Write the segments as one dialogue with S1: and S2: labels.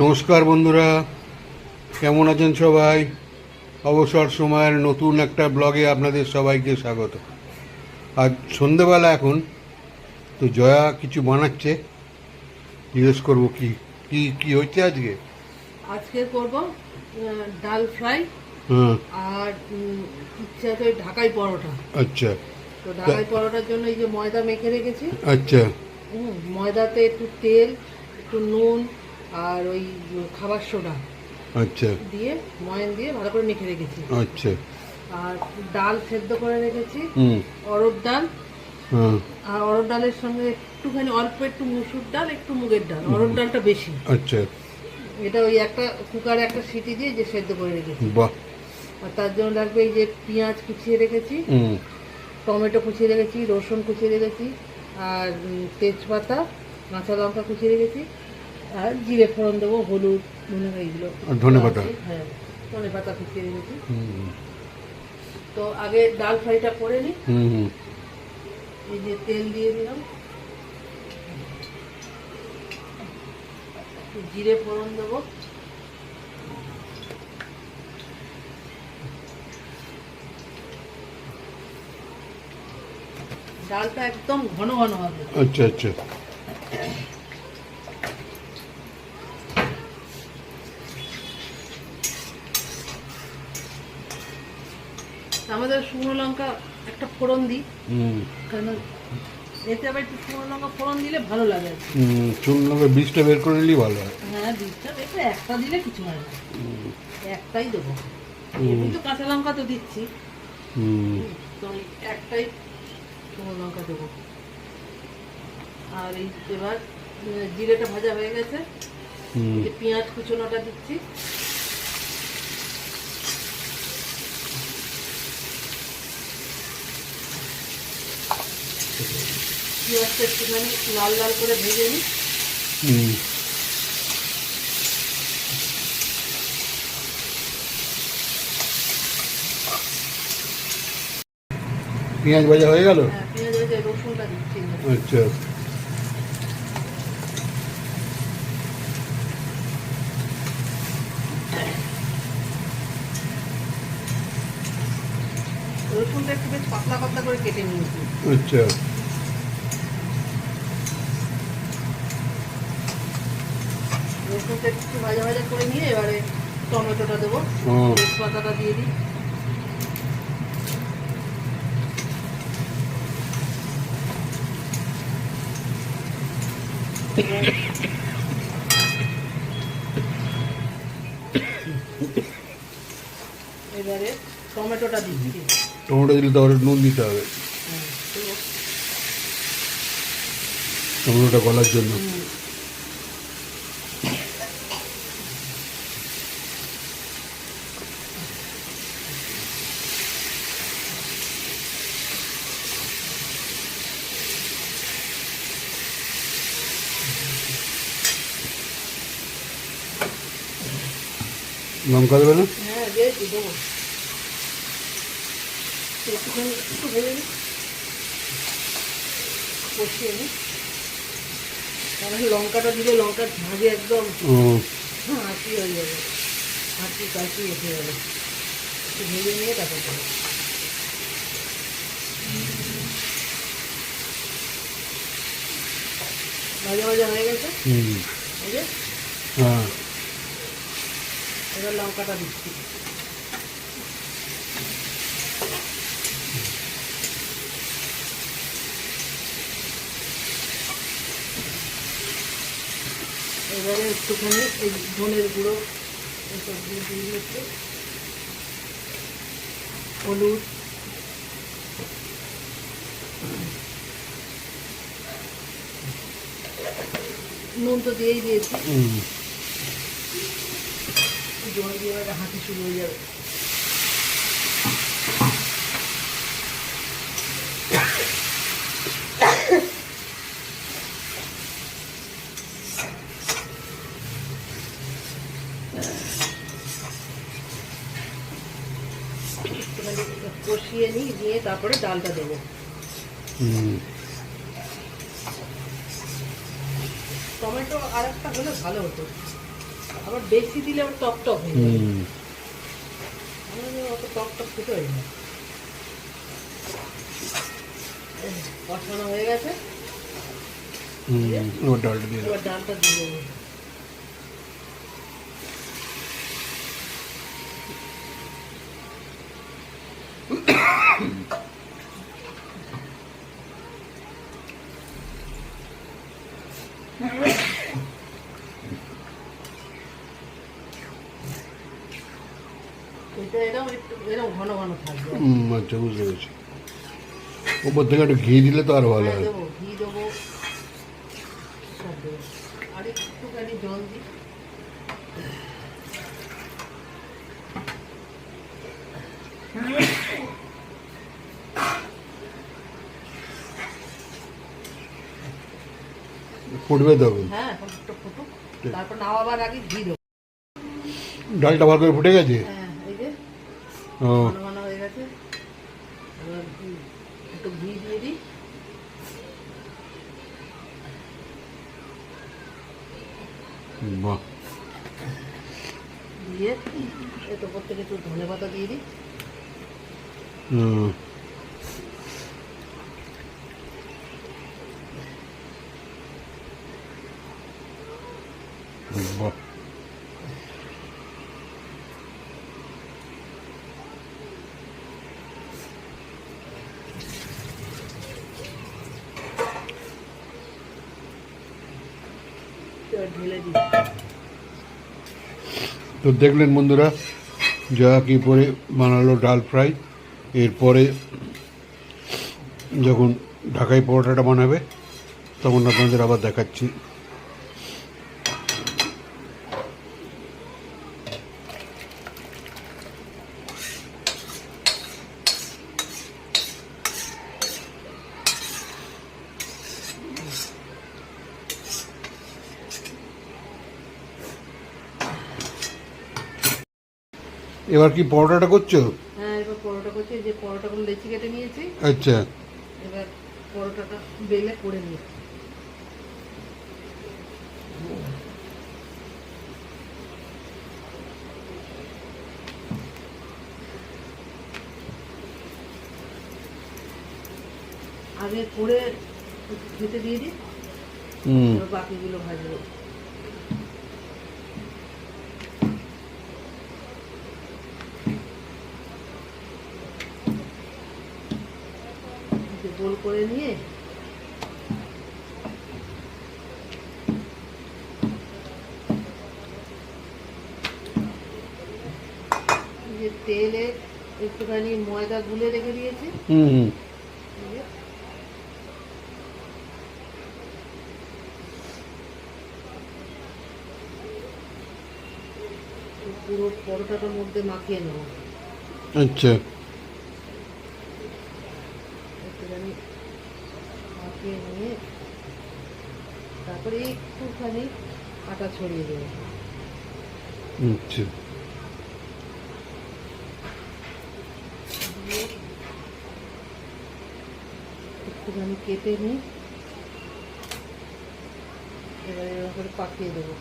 S1: নমস্কার বন্ধুরা কেমন আছেন সবাই? অবসর সময়ের নতুন একটা ব্লগে আপনাদের সবাইকে স্বাগত। আজ সন্ধেবেলা এখন তো জয়া কিছু বানাচ্ছে। জিজ্ঞেস করব কি কি কি হচ্ছে আজকে?
S2: আজকে করব ডাল ফ্রাই
S1: হ্যাঁ
S2: আর ইচ্ছে ওই ঢাকাই পরোটা।
S1: আচ্ছা।
S2: তো ঢাকাই পরোটার জন্য এই যে ময়দা মেখে রেখেছি।
S1: আচ্ছা।
S2: হুম, ময়দাতে একটু তেল একটু নুন আর ওই খাবার সোডা
S1: আচ্ছা।
S2: দিয়ে ময়ন দিয়ে ভালো করে মেখে রেখেছি।
S1: আচ্ছা।
S2: আর ডাল সেদ্ধ করে রেখেছি।
S1: হুম।
S2: অরড় ডাল।
S1: হ্যাঁ।
S2: আর অরড় ডালের সঙ্গে একটুখানি অল্প একটু মুসুর ডাল একটু মুগের ডাল অরড় ডালটা বেশি।
S1: আচ্ছা।
S2: এটা ওই একটা কুকারে একটা সিটি দিয়ে যে সেদ্ধ করে রেখেছি।
S1: বাহ।
S2: আর তার জন্য লাগবে এই যে পেঁয়াজ কুচিয়ে রেখেছি
S1: হুম।
S2: টমেটো কুচিয়ে রেখেছি রসুন কুচিয়ে রেখেছি আর তেজপাতা কাঁচা লঙ্কা কুচিয়ে রেখেছি। আর জিরে ফোড়ন দেবো হলুদ ধনে এইগুলো
S1: আর ধনেপাতা?
S2: আছে, হ্যাঁ ধনে পাতা কুচিয়ে রেখেছি। তো আগে ডাল ফ্রাইটা করে নিই। এই যে তেল দিয়ে দিলাম। জিরে ফোড়ন দেবো। ডালটা একদম ঘন ঘন হবে।
S1: আচ্ছা আচ্ছা
S2: আমাদের শুকনো লঙ্কা একটা ফোড়ন দিই। কারণ এতে আবার একটু শুকনো লঙ্কা ফোড়ন দিলে ভালো লাগে
S1: শুকনো বীজটা বের করে নিলেই ভালো হয়।
S2: হ্যাঁ বীজটা এটা একটা দিলে কিছু হয় না। একটাই দেবো। কিন্তু কাঁচা লঙ্কা তো দিচ্ছি।
S1: হুম।
S2: তো একটাই শুকনো লঙ্কা দেবো। আর এই এবার জিরেটা ভাজা হয়ে গেছে। পেঁয়াজ কুচোনোটা দিচ্ছি। পেঁয়াজটা একটুখানি লাল লাল করে ভেজে নিই।
S1: পেঁয়াজ ভাজা হয়ে গেল?
S2: হ্যাঁ
S1: আচ্ছা।
S2: রসুনটা একটু বেশ পাতলা পাতলা করে কেটে নিয়েছি।
S1: আচ্ছা।
S2: রসুনটা একটু ভাজা ভাজা করে নিয়ে এবারে টমেটোটা দেবো।
S1: ও
S2: তেজপাতাটা দিয়ে দিই। এবারে টমেটোটা দিচ্ছি
S1: টমেটো দিলে তাহলে নুন দিতে হবে। টমেটোটা গলার জন্য। লঙ্কা দেবে না
S2: হ্যাঁ ভেজে লঙ্কাটা দিলে লঙ্কার ঝাঁঝে একদম হাঁচি হয়ে যাবে। হাঁচি কাশি এসে যাবে। ভেজে নিয়ে তারপর। ভাজা ভাজা হয়ে গেছে?
S1: হ্যাঁ।
S2: এবার লঙ্কাটা দিচ্ছি। এবারে একটুখানি এই ধনের গুঁড়ো এইসব দিয়ে দিয়ে হলুদ। নুন তো দিয়েই দিয়েছি। জল দিয়ে এবারে হাঁটি শুরু হয়ে যাবে। কষিয়ে নিই দিয়ে তারপরে ডালটা দেবো। টমেটো আর একটা হলে ভালো হতো। আবার বেশি দিলে আবার টক টক হয়ে যায়। অত টক টক খেতে হয় না। কষানো হয়ে গেছে।
S1: ডালটা দিয়ে
S2: ডালটা দিয়ে দেবো এটা এরকম একটু এরকম ঘন ঘন থাকবে
S1: হুম আচ্ছা বুঝতে পেরেছি ওপর থেকে একটু ঘি দিলে তো আরও ভালো
S2: হ্যাঁ,
S1: হয়
S2: দেবো ঘি দেবো সব দেবো আর একটুখানি জল দিই
S1: ফুটবে তবে
S2: হ্যাঁ এখন একটু ফুটুক তারপর নামাবার আগে ঘি দেবো
S1: ডালটা ভালো করে ফুটে গেছে
S2: হ্যাঁ এই যে
S1: ও
S2: ঘন ঘন হয়ে গেছে এবার উম একটু ঘি দিয়ে দিই।
S1: বাহ।
S2: দিয়ে এর উপর থেকে একটু ধনে পাতা দিয়ে দিই।
S1: হুম বাহ
S2: এবার
S1: তো দেখলেন বন্ধুরা, যা কি পরে বানালো ডাল ফ্রাই। এরপরে যখন ঢাকাই পরোটাটা বানাবে, তখন আপনাদের আবার দেখাচ্ছি এবার কি পরোটাটা করছ?
S2: হ্যাঁ এবার পরোটা করছি এই যে পরোটাগুলো লেচি কেটে নিয়েছি।
S1: আচ্ছা।
S2: এবার পরোটাটা বেলে করে নিই আগে করে খেতে দিয়ে দিই।
S1: হুম।
S2: বাকিগুলো ভাজবো। গোল করে নিয়ে যে তেলে একটুখানি ময়দা গুলে রেখে দিয়েছি।
S1: হুম।
S2: পুরো পরোটাটার মধ্যে মাখিয়ে নেব।
S1: আচ্ছা
S2: একটুখানি মাখিয়ে নিয়ে তারপরে একটুখানি আটা ছড়িয়ে দেবো
S1: আচ্ছা।
S2: একটুখানি কেটে নিই এবারে এরকম করে পাকিয়ে দেবো।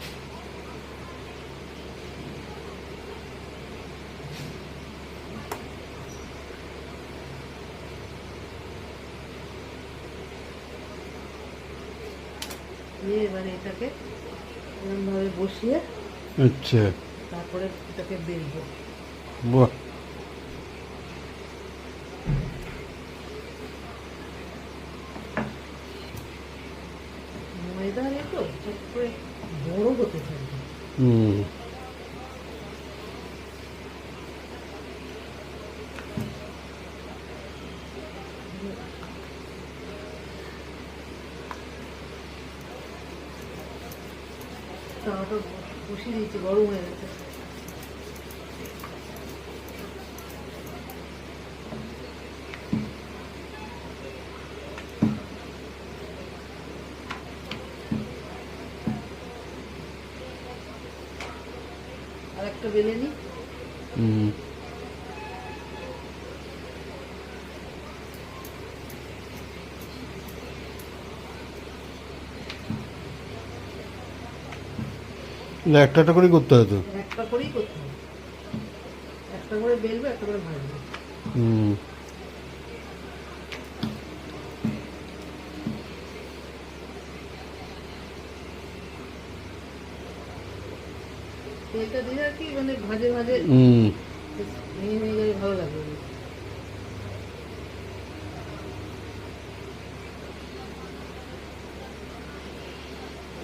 S2: দিয়ে এবারে এটাকে এরকমভাবে বসিয়ে
S1: আচ্ছা।
S2: তারপরে এটাকে বেলব।
S1: বাহ।
S2: ময়দা তো বড় হতে থাকবে।
S1: হুম
S2: তাওয়াটা বসিয়ে দিয়েছি গরম হয়ে গেছে। আর একটা বেলে নি?
S1: হুম। না একটা একটা করে করতে হয় তো।
S2: একটা করেই করতে হবে একটা করে বেলবে একটা করে ভাজবে
S1: হুম।
S2: তেলটা দিলে আর কি মানে ভাজে ভাজে
S1: হুম।
S2: ভেঙে গেলে ভালো লাগবে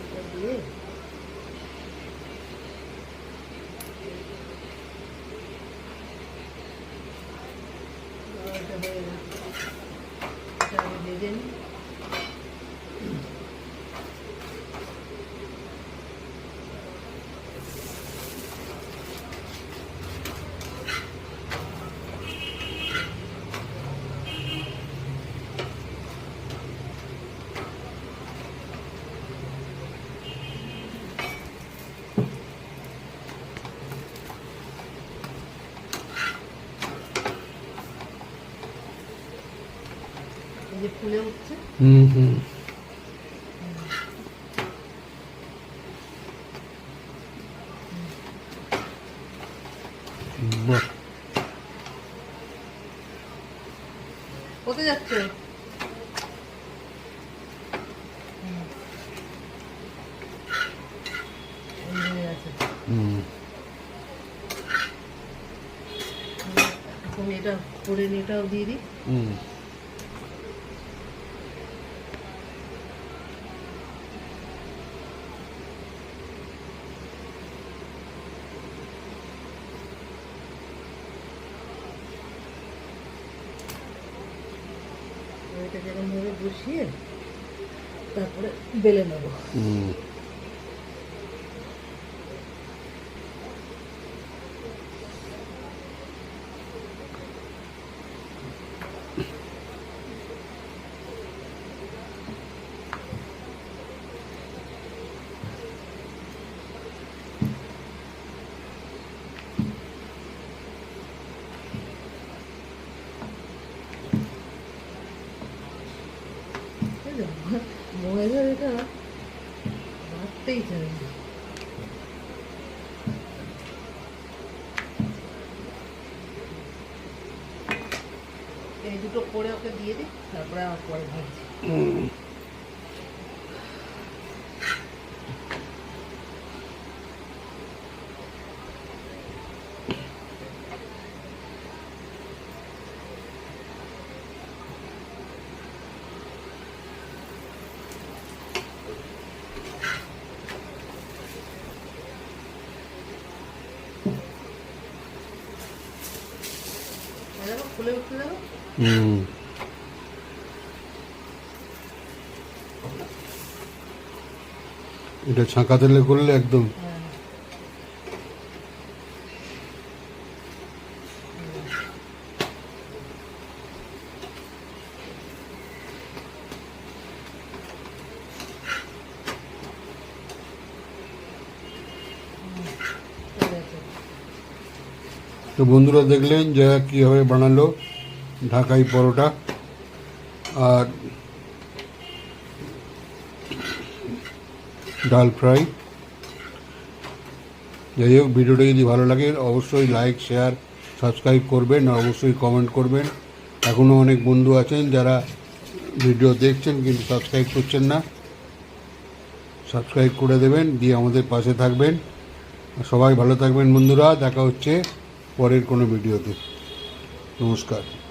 S2: এটা দিয়ে এটা হয়ে গেছে। এটা আমি ভেজে নিই এই যে ফুলে উঠছে
S1: হুম হুম বাহ
S2: কোথায় যাচ্ছে এই হয়ে গেছে।
S1: হুম
S2: এখন এটা করে নিয়ে এটাও দিয়ে দিই
S1: হুম
S2: এটা এরকমভাবে বসিয়ে তারপরে বেলে নেব।
S1: হুম
S2: ময়দার এটা ভাবতেই চাই এই দুটো করে ওকে দিয়ে দিই, তারপরে আমার পরে ভাবছি
S1: হুম
S2: দেখো ফুলে
S1: হুম এটা ছাঁকা তেলে করলে একদম তো বন্ধুরা দেখলেন যে কীভাবে বানালো ঢাকাই পরোটা। আর ডাল ফ্রাই। যাই হোক, ভিডিওটা যদি ভালো লাগে, অবশ্যই লাইক, শেয়ার, সাবস্ক্রাইব করবেন আর অবশ্যই কমেন্ট করবেন। এখনও অনেক বন্ধু আছেন যারা ভিডিও দেখছেন কিন্তু সাবস্ক্রাইব করছেন না। সাবস্ক্রাইব করে দেবেন, দিয়ে আমাদের পাশে থাকবেন। সবাই ভালো থাকবেন বন্ধুরা, দেখা হচ্ছে। পরের কোনো ভিডিওতে। নমস্কার।